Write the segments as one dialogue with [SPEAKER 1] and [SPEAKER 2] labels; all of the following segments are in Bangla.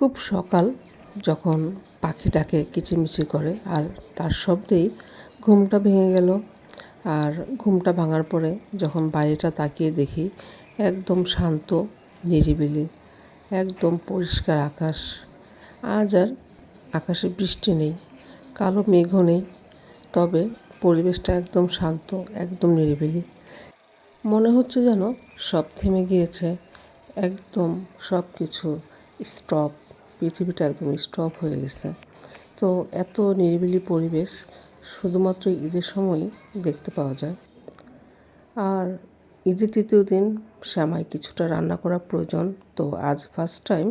[SPEAKER 1] খুব সকাল যখন পাখিটাকে কিচিমিচি করে আর তার শব্দেই ঘুমটা ভেঙে গেল। আর ঘুমটা ভাঙার পরে যখন বাইরেটা তাকিয়ে দেখি, একদম শান্ত, নিরিবিলি, একদম পরিষ্কার আকাশ। আজ আর আকাশে বৃষ্টি নেই, কালো মেঘও নেই, তবে পরিবেশটা একদম শান্ত, একদম নিরিবিলি। মনে হচ্ছে যেন সব থেমে গিয়েছে, একদম সব কিছু স্টপ পৃথিবীটা একদম স্টপ হয়ে গেছে। তো এত নিরিবিলি পরিবেশ শুধুমাত্র ঈদের সময়ই দেখতে পাওয়া যায়। আর ঈদের তৃতীয় দিন শ্যামাই কিছুটা রান্না করা প্রয়োজন, তো আজ ফার্স্ট টাইম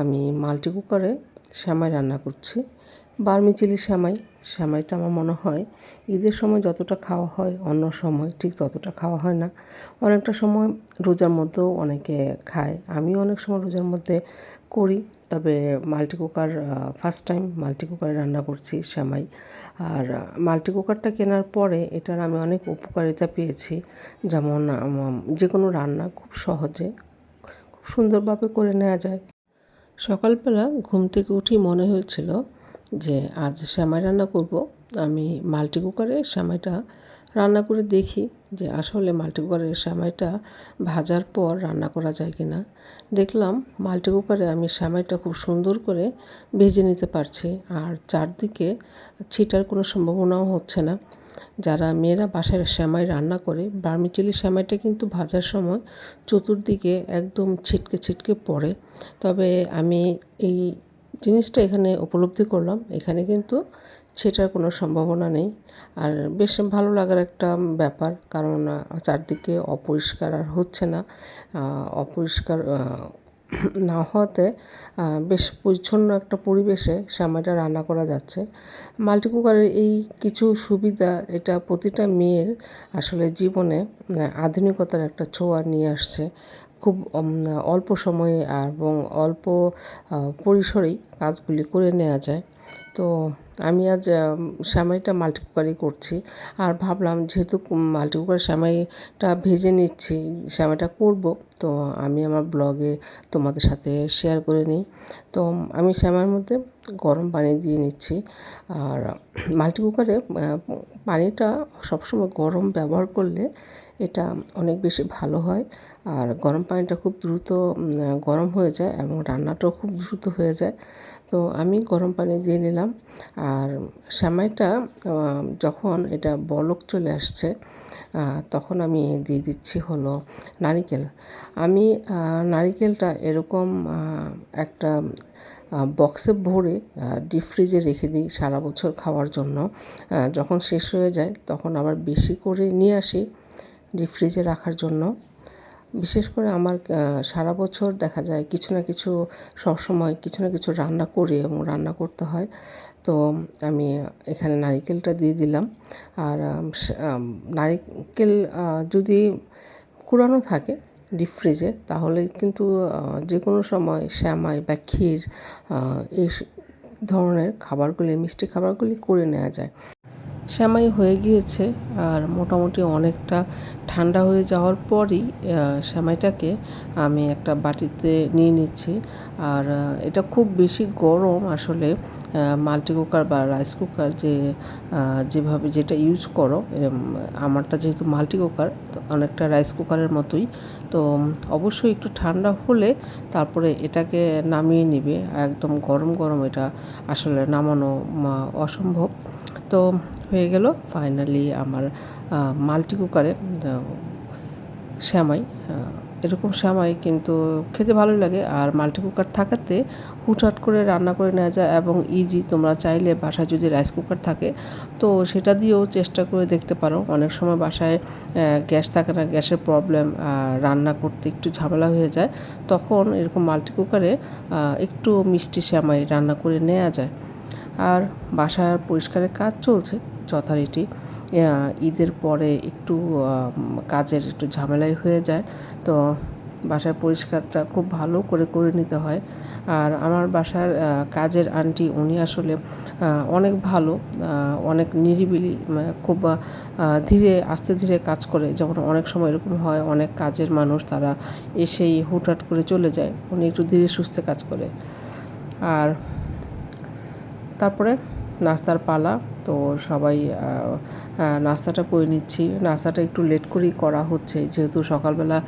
[SPEAKER 1] আমি মাল্টি কুকারে শ্যামাই রান্না করছি। বার্মি চিলি শ্যামাই, শ্যামাইটা আমার মনে হয় ঈদের সময় যতটা খাওয়া হয়, অন্য সময় ঠিক ততটা খাওয়া হয় না। অনেকটা সময় রোজার মধ্যেও অনেকে খায়। আমিও অনেক সময় রোজার মধ্যে করি, তবে multi cooker first time multi কুকারে রান্না করছি শ্যামাই। আর মাল্টি কুকারটা কেনার পরে এটার আমি অনেক উপকারিতা পেয়েছি। যেমন যে কোনো রান্না খুব সহজে, খুব সুন্দরভাবে করে নেওয়া যায়। সকালবেলা ঘুম থেকে উঠেই মনে হয়েছিল যে আজ শ্যামাই রান্না করব। আমি মাল্টি কুকারে শ্যামাইটা রান্না করে দেখি যে আসলে মাল্টি কুকারের শ্যামাইটা ভাজার পর রান্না করা যায় কি না দেখলাম মাল্টি কুকারে আমি শ্যামাইটা খুব সুন্দর করে ভেজে নিতে পারছি আর চারদিকে ছিটার কোনো সম্ভাবনাও হচ্ছে না। যারা মেয়েরা বাসায় শ্যামাই রান্না করে বার্মি চিলি শ্যামাইটা কিন্তু ভাজার সময় চতুর্দিকে একদম ছিটকে ছিটকে পড়ে। তবে আমি এই জিনিসটা এখানে উপলব্ধি করলাম। এখানে কিন্তু সেটার কোনো সম্ভাবনা নেই। আর বেশ ভালো লাগার একটা ব্যাপার, কারণ চারদিকে অপরিষ্কার আর হচ্ছে না। অপরিষ্কার না হওয়াতে বেশ পরিচ্ছন্ন একটা পরিবেশে সামাইটা রান্না করা যাচ্ছে। মাল্টি কুকারের এই কিছু সুবিধা, এটা প্রতিটা মেয়ের আসলে জীবনে আধুনিকতার একটা ছোঁয়া নিয়ে আসছে। খুব অল্প সময়ে এবং অল্প পরিসরেই কাজগুলি করে নেওয়া যায়। তো আমি আজ শ্যামাইটা মাল্টি কুকারই করছি। আর ভাবলাম যেহেতু মাল্টি কুকার শ্যামাইটা ভেজে নিচ্ছি শ্যামাইটা করব, তো আমি আমার ব্লগে তোমাদের সাথে শেয়ার করে নিই। তো আমি শ্যামাইয়ের মধ্যে গরম পানি দিয়ে নিচ্ছি। আর মাল্টি কুকারে পানিটা সবসময় গরম ব্যবহার করলে এটা অনেক বেশি ভালো হয়। আর গরম পানিটা খুব দ্রুত গরম হয়ে যায় এবং রান্নাটাও খুব দ্রুত হয়ে যায়। তো আমি গরম পানি দিয়ে নিলাম। আর সেমাইটা যখন এটা বলক চলে আসছে তখন আমি দিয়ে দিচ্ছি হলো নারিকেল। আমি নারিকেলটা এরকম একটা বক্সে ভরে ডিপ ফ্রিজে রেখে দিই সারা বছর খাওয়ার জন্য। যখন শেষ হয়ে যায় তখন আবার বেশি করে নিয়ে আসি ডিপ ফ্রিজে রাখার জন্য। বিশেষ করে আমার সারা বছর দেখা যায় কিছু না কিছু সবসময় কিছু না কিছু রান্না করি এবং রান্না করতে হয়। তো আমি এখানে নারিকেলটা দিয়ে দিলাম। আর নারিকেল যদি কুড়ানো থাকে ডিপ ফ্রিজে তাহলে কিন্তু যে কোনো সময় শ্যামাই বা ক্ষীর এই ধরনের খাবারগুলি, মিষ্টি খাবারগুলি করে নেওয়া যায়। শ্যামাই হয়ে গিয়েছে আর মোটামুটি অনেকটা ঠান্ডা হয়ে যাওয়ার পরই শ্যামাইটাকে আমি একটা বাটিতে নিয়ে নিচ্ছি। আর এটা খুব বেশি গরম আসলে মাল্টি কুকার বা রাইস কুকার যে যেভাবে যেটা ইউজ করো আমারটা যেহেতু মাল্টি কুকার অনেকটা রাইস কুকারের মতোই। তো অবশ্যই একটু ঠান্ডা হলে তারপরে এটাকে নামিয়ে নিবে। একদম গরম গরম এটা আসলে নামানো অসম্ভব। তো হয়ে গেল। ফাইনালি আমার মাল্টি কুকারে শ্যামাই এরকম শ্যামাই কিন্তু খেতে ভালো লাগে। আর মাল্টি কুকার থাকাতে হুটহাট করে রান্না করে নেওয়া যায় এবং ইজি তোমরা চাইলে বাসায় যদি রাইস কুকার থাকে, তো সেটা দিয়েও চেষ্টা করে দেখতে পারো। অনেক সময় বাসায় গ্যাস থাকে না, গ্যাসের প্রবলেম রান্না করতে একটু ঝামেলা হয়ে যায়, তখন এরকম মাল্টি কুকারে একটু মিষ্টি শ্যামাই রান্না করে নেওয়া যায়। আর বাসার পরিষ্কারের কাজ চলছে। যথারীতি ঈদের পরে একটু কাজের একটু ঝামেলাই হয়ে যায়। তো বাসার পরিষ্কারটা খুব ভালো করে করে নিতে হয়। আর আমার বাসার কাজের আন্টি উনি আসলে অনেক ভালো অনেক নিরিবিলি খুব ধীরে, আস্তে ধীরে কাজ করে। যেমন অনেক সময় এরকম হয়, অনেক কাজের মানুষ তারা এসেই হুটহাট করে চলে যায়। উনি একটু ধীরে সুস্থে কাজ করে। আর তারপরে নাস্তার পালা। তো সবাই নাস্তাটা করে নিচ্ছি। নাস্তাটা একটু লেট করেই করা হচ্ছে। যেহেতু সকালবেলা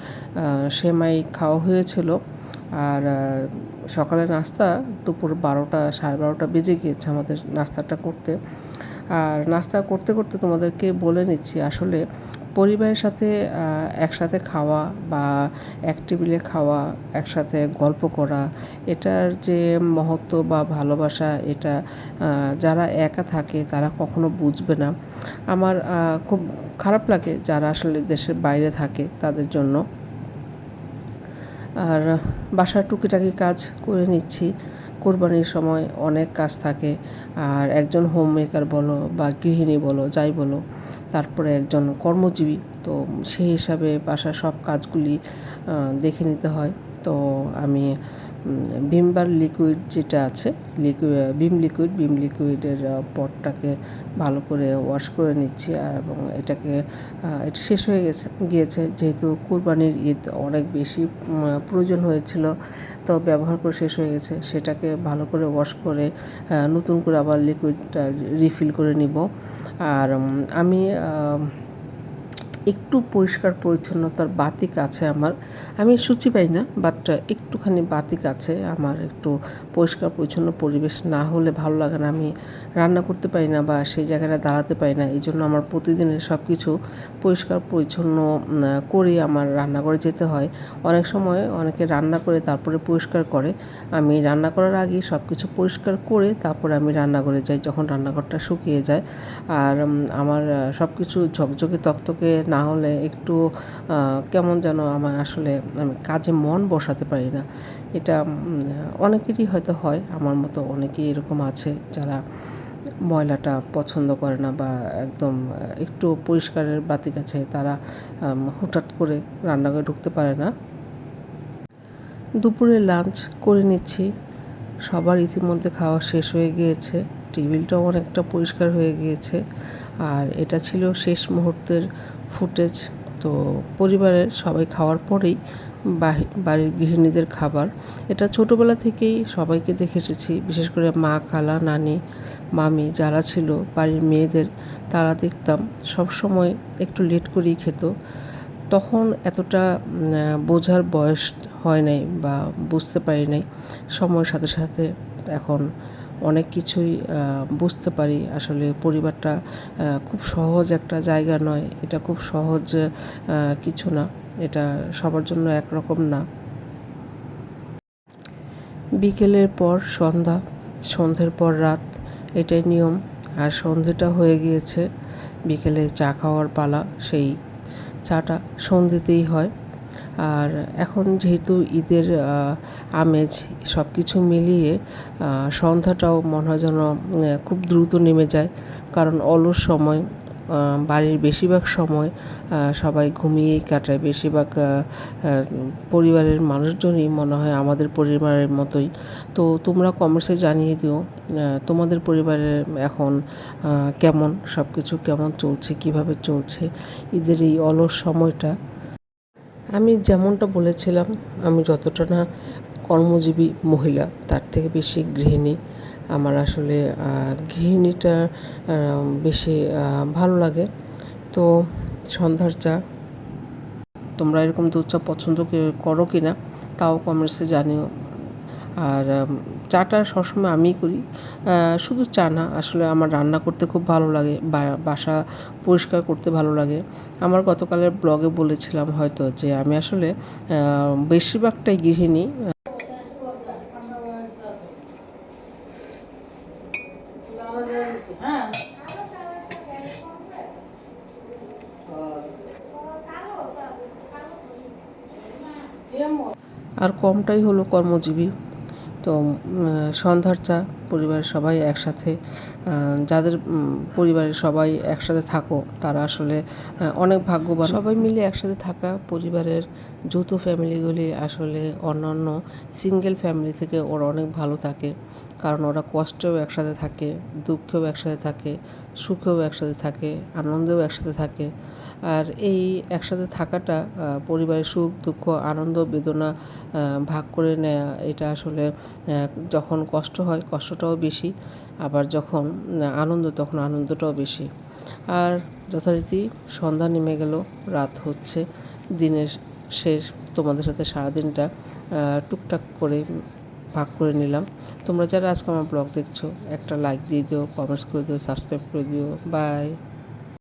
[SPEAKER 1] সেমাই খাওয়া হয়েছিল। আর সকালে নাস্তা দুপুর বারোটা, সাড়ে বারোটা বেজে গিয়েছে আমাদের নাস্তাটা করতে। আর নাস্তা করতে করতে তোমাদেরকে বলে নিচ্ছি, আসলে পরিবারের সাথে একসাথে খাওয়া বা এক টেবিলে খাওয়া, একসাথে গল্প করা, এটার যে মহত্ব বা ভালোবাসা, এটা যারা একা থাকে তারা কখনো বুঝবে না। আমার খুব খারাপ লাগে যারা আসলে দেশের বাইরে থাকে তাদের জন্য। আর বাসার টুকিটাকি কাজ করে নিচ্ছি। কোরবানির সময় অনেক কাজ থাকে। আর একজন হোম মেকার বলো বা গৃহিণী বলো, যাই বলো, তারপরে একজন কর্মজীবী, তো সেই হিসাবে বাসার সব কাজগুলি দেখে নিতে হয়। তো আমি ভিমবার লিকুইড যেটা আছে লিকুইড ভিম লিকুইড ভিম লিকুইডের পটটাকে ভালো করে ওয়াশ করে নিচ্ছি আর এবং এটাকে এটা শেষ হয়ে গেছে, গিয়েছে। যেহেতু কুরবানির ঈদ অনেক বেশি প্রয়োজন হয়েছিল, তো ব্যবহার করে শেষ হয়ে গেছে। সেটাকে ভালো করে ওয়াশ করে নতুন করে আবার লিকুইডটা রিফিল করে নিব। আর আমি একটু পরিষ্কার পরিচ্ছন্নতার বাতিক আছে আমার। আমি সূচি পাই না বাট একটুখানি বাতিক আছে। আমার একটু পরিষ্কার পরিচ্ছন্ন পরিবেশ না হলে ভালো লাগে না। আমি রান্না করতে পারি না বা সেই জায়গাটা দাঁড়াতে পারি না। এই জন্য আমার প্রতিদিনের সব কিছু পরিষ্কার পরিচ্ছন্ন করে আমার রান্নাঘরে যেতে হয়। অনেক সময় অনেকে রান্না করে তারপরে পরিষ্কার করে। আমি রান্না করার আগে সব কিছু পরিষ্কার করে তারপরে আমি রান্নাঘরে যাই, যখন রান্নাঘরটা শুকিয়ে যায়। আর আমার সব কিছু ঝকঝকে তকতকে না হলে একটু কেমন যেন আমার আসলে আমি কাজে মন বসাতে পারি না। এটা অনেকেরই হয়তো হয়, আমার মতো অনেকেই এরকম আছে যারা ময়লাটা পছন্দ করে না বা একদম একটু পরিষ্কারের বাতিক আছে, তারা হুটহাট করে রান্নাঘরে ঢুকতে পারে না। দুপুরে লাঞ্চ করে নিচ্ছি, সবার ইতিমধ্যে খাওয়া শেষ হয়ে গিয়েছে। টেবিলটাও অনেকটা পরিষ্কার হয়ে গিয়েছে। আর এটা ছিল শেষ মুহূর্তের ফুটেজ। তো পরিবারের সবাই খাওয়ার পরেই বাড়ির গৃহিণীদের খাবার। এটা ছোটোবেলা থেকেই সবাইকে দেখে এসেছি। বিশেষ করে মা, খালা, নানি, মামি যারা ছিল বাড়ির মেয়েদের, তারা দেখতাম সব সময় একটু লেট করেই খেত। তখন এতটা বোঝার বয়স হয় নাই বা বুঝতে পারি নাই। সময়ের সাথে সাথে এখন অনেক কিছুই বুঝতে পারি। আসলে পরিবারটা খুব সহজ একটা জায়গা নয়। এটা খুব সহজ কিছু না। এটা সবার জন্য একরকম না। বিকেলের পর সন্ধ্যা, সন্ধ্যের পর রাত, এটাই নিয়ম। আর সন্ধ্যেটা হয়ে গিয়েছে। বিকেলে চা খাওয়ার পালা, সেই চাটা সন্ধ্যেতেই হয়। আর এখন যেহেতু ঈদের আমেজ সব কিছু মিলিয়ে সন্ধ্যাটাও মনে হয় যেন খুব দ্রুত নেমে যায়। কারণ অলস সময় বাড়ির বেশিরভাগ সময় সবাই ঘুমিয়েই কাটায়। বেশিরভাগ পরিবারের মানুষজনই মনে হয় আমাদের পরিবারের মতোই। তো তোমরা কমেন্টসে জানিয়ে দিও তোমাদের পরিবারের এখন কেমন? সব কিছু কেমন চলছে? কীভাবে চলছে? ঈদের এই অলস সময়টা? আমি যেমনটা বলেছিলাম, আমি যতটা না কর্মজীবী মহিলা, তার থেকে বেশি গৃহিণী। আমার আসলে গৃহিণীটা বেশি ভালো লাগে। তো সন্ধ্যার চা। তোমরা এরকম দুধ চা পছন্দ করো কি না তাও কমেন্টসে জানিও। আর চাটা সবসময় আমিই করি। শুধু চা না, আসলে আমার রান্না করতে খুব ভালো লাগে বাসা পরিষ্কার করতে ভালো লাগে। আমার গতকালের ব্লগে বলেছিলাম হয়তো যে আমি আসলে বেশিরভাগটাই গৃহিণী। আর কমটাই হলো কর্মজীবী। তো সন্ধ্যার চা, পরিবারের সবাই একসাথে যাদের পরিবারের সবাই একসাথে থাকো, তারা আসলে অনেক ভাগ্যবান। সবাই মিলে একসাথে থাকা পরিবারের যৌথ ফ্যামিলিগুলি আসলে অন্যান্য সিঙ্গেল ফ্যামিলি থেকে ওরা অনেক ভালো থাকে। কারণ ওরা কষ্টেও একসাথে থাকে, দুঃখেও একসাথে থাকে সুখেও একসাথে থাকে, আনন্দেও একসাথে থাকে। আর এই একসাথে থাকাটা পরিবারের সুখ, দুঃখ, আনন্দ, বেদনা ভাগ করে নেওয়া এটা আসলে যখন কষ্ট হয়, কষ্টটাও বেশি। আবার যখন আনন্দ, তখন আনন্দটাও বেশি। আর যথারীতি সন্ধ্যা নেমে গেল, রাত হচ্ছে, দিনের শেষ, তোমাদের সাথে সারাদিনটা টুকটাক করে ভাগ করে নিলাম। তোমরা যারা আজকে আমার ব্লগ দেখছ, একটা লাইক দিয়ে দিও কমেন্টস করে দিও সাবস্ক্রাইব করে দিও বাই